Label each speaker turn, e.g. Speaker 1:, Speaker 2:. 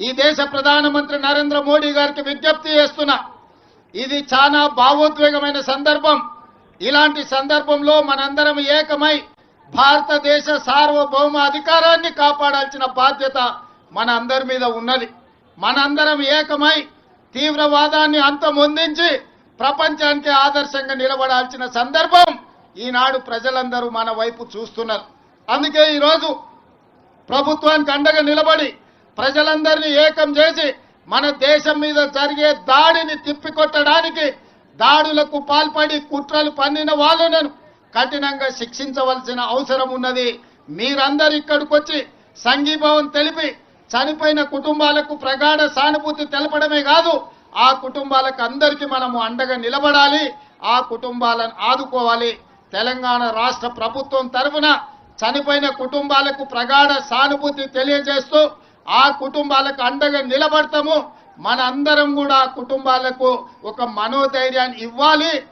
Speaker 1: ఈ దేశ ప్రధానమంత్రి నరేంద్ర మోడీ గారికి విజ్ఞప్తి చేస్తున్నా. ఇది చాలా భావోద్వేగమైన సందర్భం. ఇలాంటి సందర్భంలో మనందరం ఏకమై భారతదేశ సార్వభౌమ అధికారాన్ని కాపాడాల్సిన బాధ్యత మన అందరి మీద ఉన్నది. మనందరం ఏకమై తీవ్రవాదాన్ని అంతమొందించి ప్రపంచానికి ఆదర్శంగా నిలబడాల్సిన సందర్భం ఈనాడు ప్రజలందరూ మన వైపు చూస్తున్నారు. అందుకే ఈరోజు ప్రభుత్వానికి అండగా నిలబడి ప్రజలందరినీ ఏకం చేసి మన దేశం మీద జరిగే దాడిని తిప్పికొట్టడానికి దాడులకు పాల్పడి కుట్రలు పన్నిన వాళ్ళను కఠినంగా శిక్షించవలసిన అవసరం ఉన్నది. మీరందరూ ఇక్కడికి వచ్చి సంఘీభావం తెలిపి చనిపోయిన కుటుంబాలకు ప్రగాఢ సానుభూతి తెలపడమే కాదు ఆ కుటుంబాలకు అందరికీ మనము అండగా నిలబడాలి ఆ కుటుంబాలను ఆదుకోవాలి. తెలంగాణ రాష్ట్ర ప్రభుత్వం తరఫున చనిపోయిన కుటుంబాలకు ప్రగాఢ సానుభూతి తెలియజేస్తూ ఆ కుటుంబాలకు అండగా నిలబడతాము. మన అందరం కూడా కుటుంబాలకు ఒక మనోధైర్యాన్ని ఇవ్వాలి.